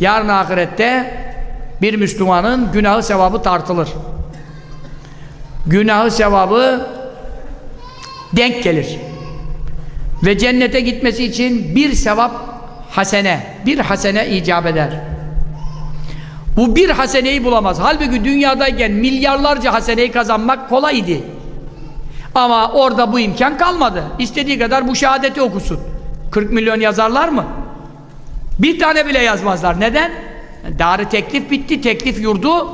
Yarın ahirette bir Müslümanın günahı sevabı tartılır. Günahı sevabı denk gelir. Ve cennete gitmesi için bir sevap hasene, bir hasene icap eder. Bu bir haseneyi bulamaz. Halbuki dünyadayken milyarlarca haseneyi kazanmak kolaydı. Ama orada bu imkan kalmadı. İstediği kadar bu şehadeti okusun. 40 milyon yazarlar mı? Bir tane bile yazmazlar. Neden? Darı teklif bitti. Teklif yurdu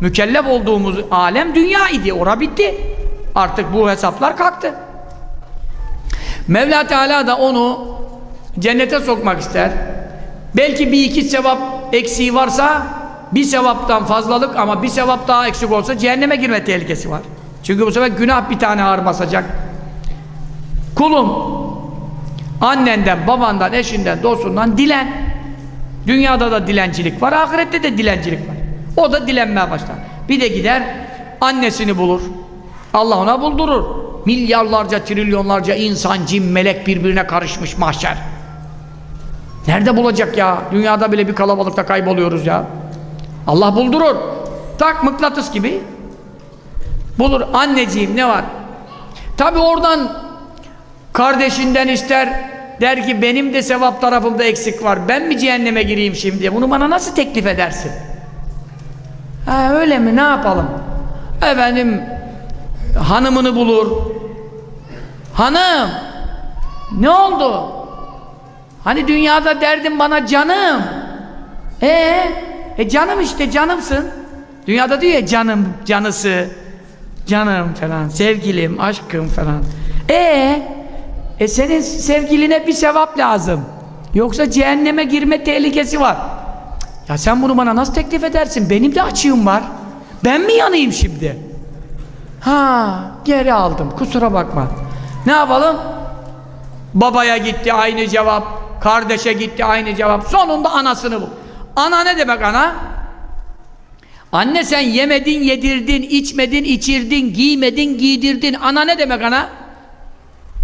mükellef olduğumuz alem dünya idi. Ora bitti. Artık bu hesaplar kalktı. Mevla Teala da onu cennete sokmak ister. Belki bir iki sevap eksiği varsa bir sevaptan fazlalık ama bir sevap daha eksik olsa cehenneme girme tehlikesi var. Çünkü bu sefer günah bir tane ağır basacak. Kulum annenden, babandan, eşinden, dostundan dilen. Dünyada da dilencilik var, ahirette de dilencilik var. O da dilenmeye başlar. Bir de gider annesini bulur. Allah ona buldurur. Milyarlarca, trilyonlarca insan, cin, melek birbirine karışmış mahşer. Nerede bulacak ya? Dünyada bile bir kalabalıkta kayboluyoruz ya. Allah buldurur. Tak mıknatıs gibi. Bulur. Anneciğim ne var? Tabi oradan kardeşinden ister der ki benim de sevap tarafımda eksik var. Ben mi cehenneme gireyim şimdi? Bunu bana nasıl teklif edersin? Ha öyle mi? Ne yapalım? Efendim hanımını bulur. Hanım ne oldu? Hani dünyada derdin bana canım. Ee, e canım işte canımsın. Dünyada diyor ya canım, canısı, canım falan, sevgilim, aşkım falan. Ee, e senin sevgiline bir sevap lazım. Yoksa cehenneme girme tehlikesi var. Ya sen bunu bana nasıl teklif edersin? Benim de açığım var. Ben mi yanayım şimdi? Ha, geri aldım. Kusura bakma. Ne yapalım? Babaya gitti aynı cevap. Kardeşe gitti aynı cevap. Sonunda anasını bul. Ana ne demek ana? Anne sen yemedin, yedirdin, içmedin, içirdin, giymedin, giydirdin. Ana ne demek ana?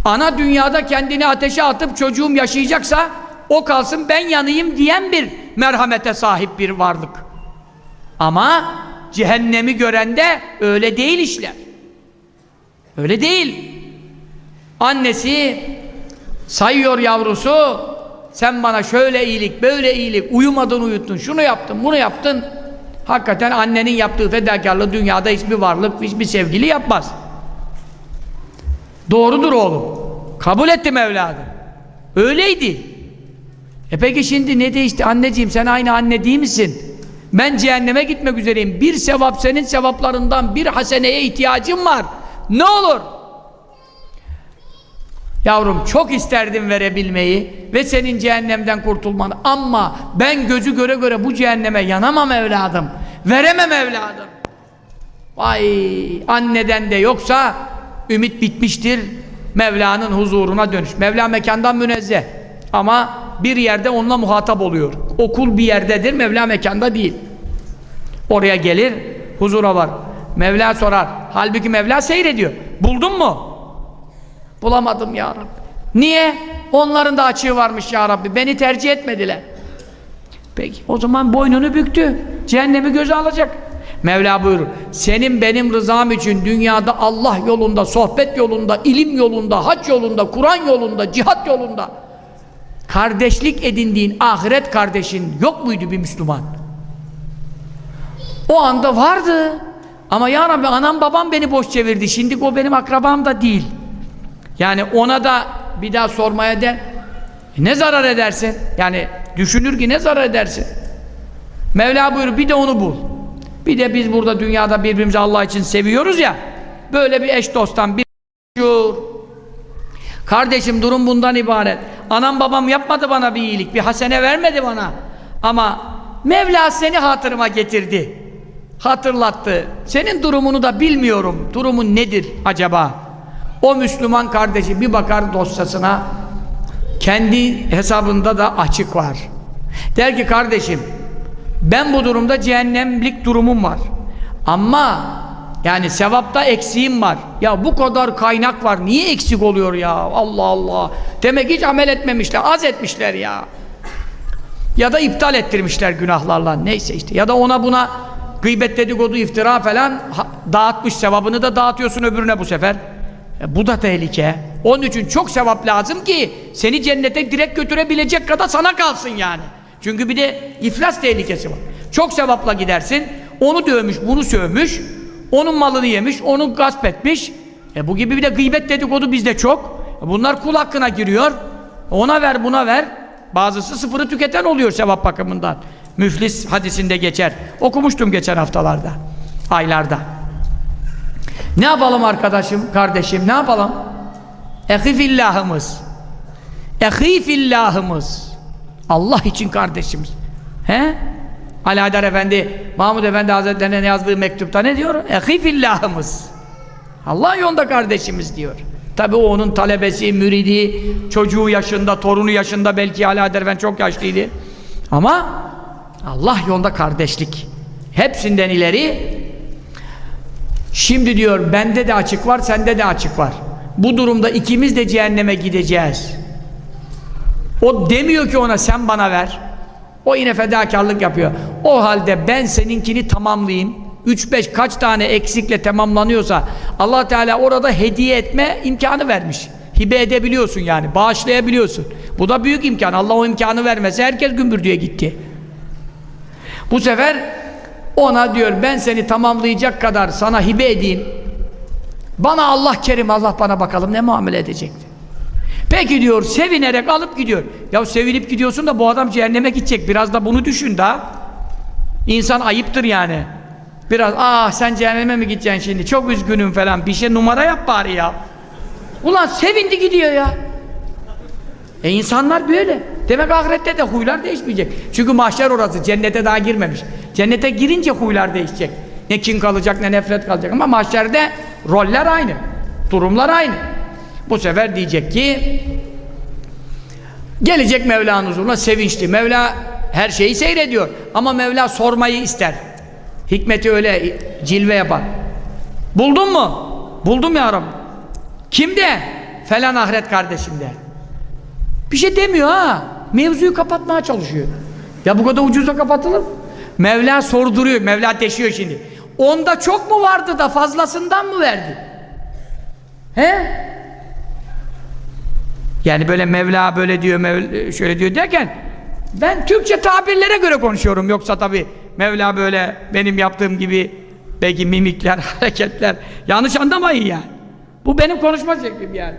Ana dünyada kendini ateşe atıp çocuğum yaşayacaksa o kalsın ben yanayım diyen bir merhamete sahip bir varlık. Ama cehennemi görende öyle değil işler. Öyle değil. Annesi sayıyor yavrusu sen bana şöyle iyilik, böyle iyilik, uyumadın uyuttun, şunu yaptın, bunu yaptın. Hakikaten annenin yaptığı fedakarlığı dünyada hiçbir varlık, hiçbir sevgili yapmaz. Doğrudur oğlum. Kabul ettim evladım. Öyleydi. E peki şimdi ne değişti? Anneciğim sen aynı anne değil misin? Ben cehenneme gitmek üzereyim. Bir sevap senin sevaplarından bir haseneye ihtiyacım var. Ne olur? Yavrum çok isterdim verebilmeyi ve senin cehennemden kurtulmanı ama ben gözü göre göre bu cehenneme yanamam evladım. Veremem evladım. Vay anneden de yoksa ümit bitmiştir. Mevla'nın huzuruna dönüş. Mevla mekandan münezzeh. Ama bir yerde onunla muhatap oluyor. Okul bir yerdedir, Mevla mekanda değil. Oraya gelir, huzura var. Mevla sorar. Halbuki Mevla seyrediyor. Buldun mu? Bulamadım ya Rabbi. Niye? Onların da açığı varmış ya Rabbi. Beni tercih etmediler. Peki o zaman boynunu büktü. Cehennemi göze alacak. Mevla buyurur. Senin benim rızam için dünyada Allah yolunda, sohbet yolunda, ilim yolunda, hac yolunda, Kur'an yolunda, cihat yolunda kardeşlik edindiğin ahiret kardeşin yok muydu bir Müslüman? O anda vardı. Ama ya Rabbi anam babam beni boş çevirdi. Şimdi o benim akrabam da değil. Yani ona da bir daha sormaya der. E ne zarar edersin? Yani düşünür ki ne zarar edersin? Mevla buyurur bir de onu bul. Bir de biz burada dünyada birbirimizi Allah için seviyoruz ya. Böyle bir eş dosttan bir Kardeşim durum bundan ibaret. Anam babam yapmadı bana bir iyilik, bir hasene vermedi bana. Ama Mevla seni hatırıma getirdi. Hatırlattı. Senin durumunu da bilmiyorum. Durumun nedir acaba? O Müslüman kardeşi bir bakar dosyasına kendi hesabında da açık var. Der ki kardeşim ben bu durumda cehennemlik durumum var. Ama yani sevapta eksiğim var. Ya bu kadar kaynak var. Niye eksik oluyor ya? Allah Allah. Demek hiç amel etmemişler. Az etmişler ya. Ya da iptal ettirmişler günahlarla. Neyse işte. Ya da ona buna gıybet dedikodu iftira falan dağıtmış sevabını da dağıtıyorsun öbürüne bu sefer. E, bu da tehlike. Onun için çok sevap lazım ki seni cennete direkt götürebilecek kadar sana kalsın yani. Çünkü bir de iflas tehlikesi var. Çok sevapla gidersin. Onu dövmüş, bunu sövmüş. Onun malını yemiş, onu gasp etmiş. E bu gibi bir de gıybet dedikodu bizde çok. E bunlar kul hakkına giriyor. Ona ver, buna ver. Bazısı sıfırı tüketen oluyor sevap bakımından. Müflis hadisinde geçer. Okumuştum geçen haftalarda, aylarda. Ne yapalım arkadaşım, kardeşim, ne yapalım? Ehifillahımız. Ehifillahımız. Allah için kardeşimiz. He? Ali Haydar Efendi, Mahmud Efendi Hazretlerine yazdığı mektupta ne diyor? Ehifillahımız. Allah yolunda kardeşimiz diyor. Tabi o onun talebesi, müridi, çocuğu yaşında, torunu yaşında belki Ali Haydar Efendi çok yaşlıydı. Ama Allah yolunda kardeşlik. Hepsinden ileri Şimdi diyor bende de açık var, sende de açık var. Bu durumda ikimiz de cehenneme gideceğiz. O demiyor ki ona sen bana ver. O yine fedakarlık yapıyor. O halde ben seninkini tamamlayayım. 3-5 kaç tane eksikle tamamlanıyorsa Allah Teala orada hediye etme imkanı vermiş. Hibe edebiliyorsun yani. Bağışlayabiliyorsun. Bu da büyük imkan. Allah o imkanı vermese herkes gümbürdüye gitti. Bu sefer ona diyor ben seni tamamlayacak kadar sana hibe edeyim. Bana Allah kerim Allah bana bakalım ne muamele edecekti. Peki diyor sevinerek alıp gidiyor. Ya sevinip gidiyorsun da bu adam cehenneme gidecek. Biraz da bunu düşün da. İnsan ayıptır yani. Biraz ah sen cehenneme mi gideceksin şimdi çok üzgünüm falan bir şey numara yap bari ya. Ulan sevindi gidiyor ya. E insanlar böyle. Demek ahirette de huylar değişmeyecek. Çünkü mahşer orası cennete daha girmemiş. Cennete girince huylar değişecek. Ne kin kalacak ne nefret kalacak ama mahşerde roller aynı. Durumlar aynı. Bu sefer diyecek ki gelecek Mevla'nın huzuruna sevinçli. Mevla her şeyi seyrediyor. Ama Mevla sormayı ister. Hikmeti öyle cilve yapar. Buldun mu? Buldum ya Rabbi. Kimde? Falan ahiret kardeşimde. Bir şey demiyor ha. Mevzuyu kapatmaya çalışıyor. Ya bu kadar ucuza kapatılır? Mevla sorduruyor. Mevla deşiyor şimdi. Onda çok mu vardı da fazlasından mı verdi? He? Yani böyle Mevla böyle diyor, Mevla şöyle diyor derken ben Türkçe tabirlere göre konuşuyorum. Yoksa tabi Mevla böyle benim yaptığım gibi belki mimikler, hareketler yanlış anlamayın yani. Bu benim konuşma şeklim yani.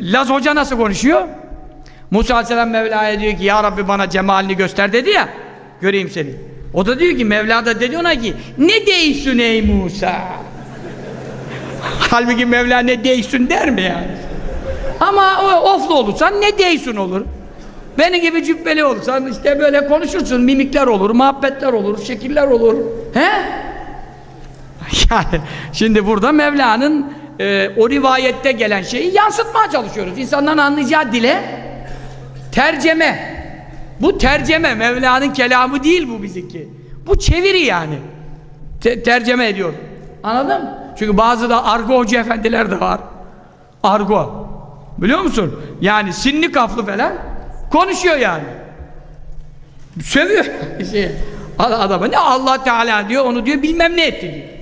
Laz Hoca nasıl konuşuyor? Musa Aleyhisselam Mevla'ya diyor ki Ya Rabbi bana cemalini göster dedi ya göreyim seni. O da diyor ki Mevla da dedi ona ki ne değilsin ey Musa? Halbuki Mevla ne değilsin der mi yani? Ama o oflu olursan ne değilsin olur. Beni gibi cübbeli olursan işte böyle konuşursun mimikler olur, muhabbetler olur, şekiller olur. He? Yani şimdi burada Mevla'nın e, o rivayette gelen şeyi yansıtmaya çalışıyoruz. İnsanların anlayacağı dile terceme. Bu terceme Mevla'nın kelamı değil bu bizimki. Bu çeviri yani. Te- terceme ediyor. Anladın mı? Çünkü bazı da argo hoca efendiler de var. Argo. Biliyor musun? Yani sinli kaflı falan konuşuyor yani. Sövüyor. Şey, adama ne Allah Teala diyor onu diyor bilmem ne etti diyor.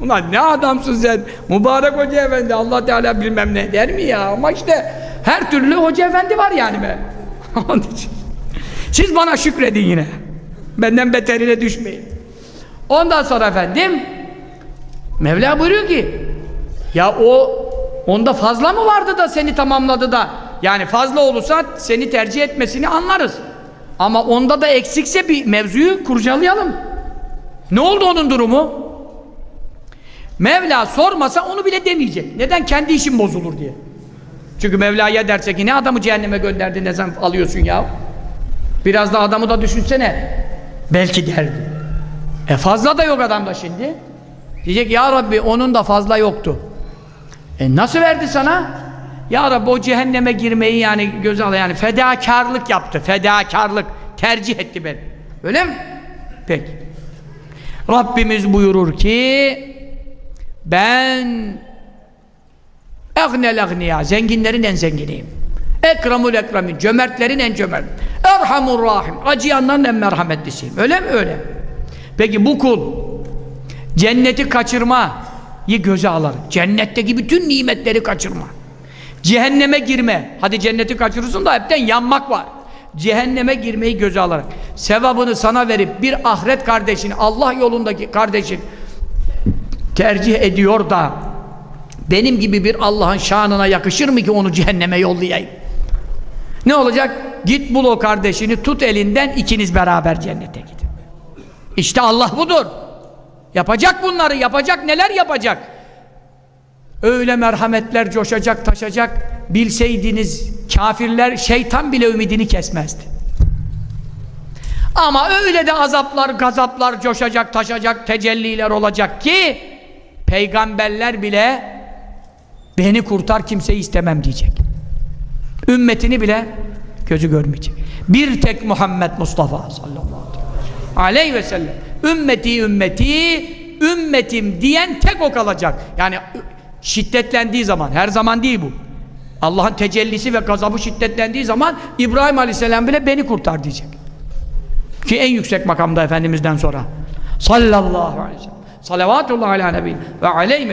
Ulan ne adamsın sen? Mübarek Hoca Efendi Allah Teala bilmem ne der mi ya? Ama işte her türlü Hoca Efendi var yani be. Onun. Siz bana şükredin yine. Benden beterine düşmeyin. Ondan sonra efendim Mevla buyuruyor ki ya o onda fazla mı vardı da seni tamamladı da yani fazla olursa seni tercih etmesini anlarız. Ama onda da eksikse bir mevzuyu kurcalayalım. Ne oldu onun durumu? Mevla sormasa onu bile demeyecek. Neden? Kendi işin bozulur diye. Çünkü Mevla'ya derse ki ne adamı cehenneme gönderdin ne sen alıyorsun ya? Biraz da adamı da düşünsene. Belki derdi. E fazla da yok adamda şimdi. Diyecek ya Rabbi onun da fazla yoktu. E nasıl verdi sana? Ya Rabbi o cehenneme girmeyi yani göze al yani fedakarlık yaptı. Fedakarlık tercih etti beni. Öyle mi? Peki. Rabbimiz buyurur ki ben egnel agniya zenginlerin en zenginiyim. Ekramul ekramin cömertlerin en cömert. Erhamur Rahim. Acıyanların en merhametlisiyim. Öyle mi? Öyle. Peki bu kul cenneti kaçırmayı göze alır. Cennetteki bütün nimetleri kaçırma. Cehenneme girme. Hadi cenneti kaçırırsın da hepten yanmak var. Cehenneme girmeyi göze alarak. Sevabını sana verip bir ahiret kardeşini, Allah yolundaki kardeşin tercih ediyor da benim gibi bir Allah'ın şanına yakışır mı ki onu cehenneme yollayayım? Ne olacak? Git bul o kardeşini, tut elinden ikiniz beraber cennete gidin. İşte Allah budur. Yapacak bunları, yapacak neler yapacak? Öyle merhametler coşacak, taşacak. Bilseydiniz kafirler şeytan bile ümidini kesmezdi. Ama öyle de azaplar, gazaplar coşacak, taşacak, tecelliler olacak ki peygamberler bile beni kurtar kimseyi istemem diyecek. Ümmetini bile gözü görmeyecek. Bir tek Muhammed Mustafa sallallahu aleyhi ve sellem ümmeti ümmeti ümmetim diyen tek o kalacak. Yani şiddetlendiği zaman her zaman değil bu. Allah'ın tecellisi ve gazabı şiddetlendiği zaman İbrahim Aleyhisselam bile beni kurtar diyecek. Ki en yüksek makamda Efendimiz'den sonra. Sallallahu aleyhi ve sellem. Salavatullah ala nebi ve aleyhi